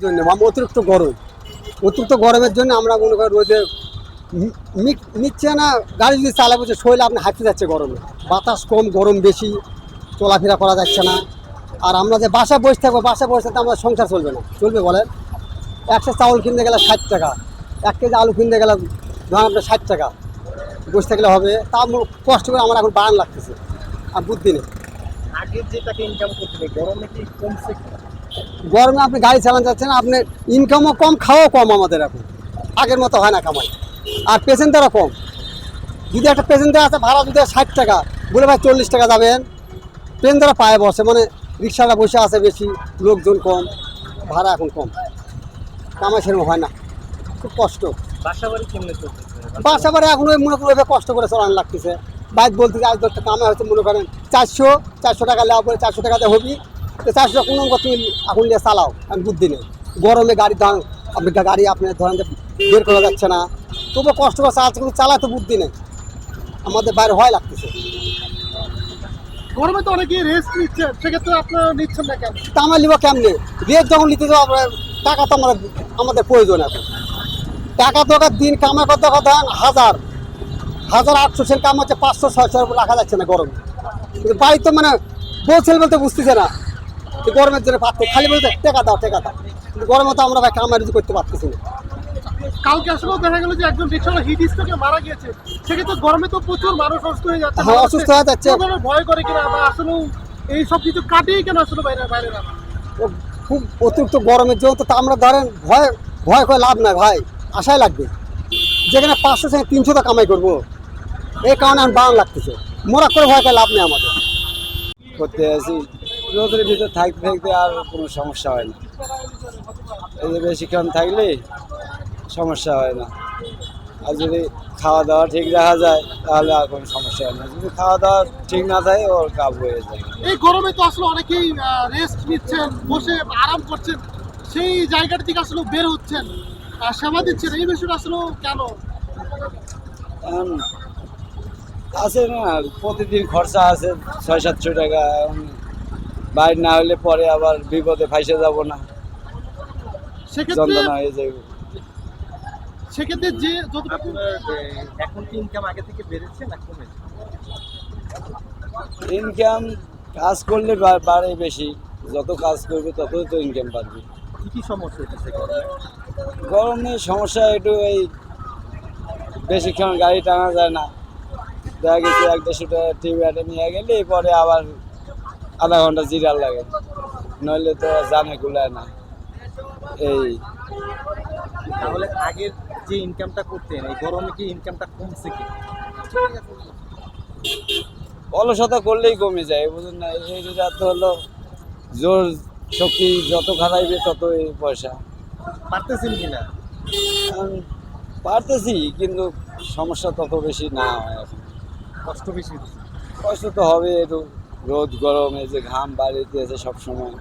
জন্য অতিরিক্ত গরম। অতিরিক্ত গরমের জন্য আমরা মনে করি রোদে নিচ্ছে না, গাড়ি যদি চালাবো যে শরীরে আপনি হাঁটতে যাচ্ছে গরমে। বাতাস কম, গরম বেশি, চলাফেরা করা যাচ্ছে না। আর আমরা যে বাসায় বসে থাকব, বাসায় বসে থাকতে আমাদের সংসার চলবে না। চলবে বলেন, একশো চাউল কিনতে গেলে ষাট টাকা, এক কেজি আলু কিনতে গেলে ধরেন আপনার ষাট টাকা। বসে থাকলে হবে, তা কষ্ট করে আমার এখন বান লাগতেছে, আর বুদ্ধি নেই। আগের যে টাকা ইনকাম করতে গরমে কি কমছে? গরমে আপনি গাড়ি চালান যাচ্ছেন আপনি ইনকামও কম খাওয়াও কম আমাদের এখন। আগের মতো হয় না কামাই। আর পেশেন্টারও কম। যদি একটা পেশেন্টার আছে ভাড়া যদি ষাট টাকা বলে ভাই চল্লিশ টাকা যাবেন। পেশেন্টাররা পায়ে বসে মানে রিক্সাটা বসে আছে বেশি লোকজন কম ভাড়া এখন কম। কামাই সেরকম হয় না। খুব কষ্ট। বাসা বাড়ি এখন ওই মনে করো কষ্ট করে চলানো লাগতেছে। বাইক বলতে আজ দশটা কামাই হচ্ছে মনে করেন চারশো চারশো টাকা লেওয়া পরে চারশো টাকাতে হবি। চারশো কোনো অঙ্ক তুমি এখন নিয়ে চালাও আমি বুদ্ধি নেই গরমে গাড়ি ধরেন আপনি গাড়ি আপনি ধরেন যে বের করা যাচ্ছে না। তবুও কষ্ট করে চালাচ্ছে কিন্তু চালাতে বুদ্ধি নেই। আমাদের বাইরে হয় লাগতেছে। গরমে তো অনেকেই রেস্ট নিচ্ছে সেক্ষেত্রে আপনারা নিচ্ছেন না কেন? তা আমার লিবা কেমনে? রেট যখন নিতে যাব আপনার টাকা তো আমাদের আমাদের প্রয়োজন এখন। টাকা তো দিন কামা করতে কথা হাজার। হাজার আটশো সেল কাম হচ্ছে পাঁচশো ছয়শো রাখা যাচ্ছে না গরমে। কিন্তু বাড়ি তো মানে বলছেন বলতে বুঝতেছে না। গরমের জন্য পাচ্ছে খালি বলতে টেকা দাও টেকা দাও। কিন্তু গরমে তো আমরা ভাই কামাই রুজি করতে পারতেছি না। কালকে আসলেও দেখা গেল যে একজন রিক্সাওয়ালা হিট স্ট্রোকে মারা গিয়েছে। সেক্ষেত্রে গরমে তো প্রচুর মানুষ অসুস্থ হয়ে যাচ্ছে। হ্যাঁ, অসুস্থ হয়ে যাচ্ছে। কেউ কেউ ভয় করে কিনা বা আসলে এই সব কিছু কেন আসলে বাইরে বাইরে খুব অতিরিক্ত গরমের জন্য তো আমরা ধরেন ভয় ভয় করে লাভ নাই ভাই। আশায় লাগবে। যেখানে পাঁচশো থেকে তিনশো টাকা কামাই করব এই কারণে আমি বারণ লাগতেছে। মোরা করে ভয় করে লাভ নেই আমাদের। করতে আছি রোদের ভিতর থাকতে থাকতে আর কোনো সমস্যা হয় না। এই যে বেশিক্ষণ থাকলে সমস্যা হয় না। আর যদি খাওয়া দাওয়া ঠিক রাখা যায় তাহলে আর কোনো সমস্যা হয় না। যদি খাওয়া দাওয়া ঠিক না থাকে ওর কাব হয়ে যায়। এই গরমে তো আসলে অনেকেই রেস্ট নিচ্ছেন বসে আরাম করছেন সেই জায়গাটা থেকে আসলে বের হচ্ছেন। সেবা দিচ্ছেন এই বিষয়টা আসলে কেন? আছে না প্রতিদিন খরচা আছে ছয় সাতশো টাকা বাইর না হলে পরে আবার বিপদে ফাইসে যাব না। যন্ত্রণা হয়ে যাবে সেক্ষেত্রে যে যতটুকু এখন কি ইনকাম আগে থেকে বেড়েছে না কমেছে? ইনকাম কাজ করলে বাড়ে বেশি। যত কাজ করবে ততই তো ইনকাম বাড়বে। কি কি সমস্যা হচ্ছে গরমে সমস্যা একটু এই বেশিক্ষণ গাড়ি টানা যায় না। দেখা গেছে এক দেড়শো টাকা টিভিটা নিয়ে গেলে পরে আবার আধা ঘণ্টা জিরাল লাগে। নইলে তো জানে কুলায় না। এই। তাহলে আগের যে ইনকামটা করতেন এই গরমে কি ইনকামটা কমছে কি? অলসতা করলেই কমে যায় বুঝুন না? এই যেটা তো হলো জোর শক্তি যত খারাইবে ততই পয়সা। পারতেছেন কিনা? এখন পারতেছি কিন্তু সমস্যা তত বেশি না হয় এখন। কষ্ট বেশি কষ্ট তো হবে একটু। রোদ গরম এই যে ঘাম বাড়িতে আছে সবসময়।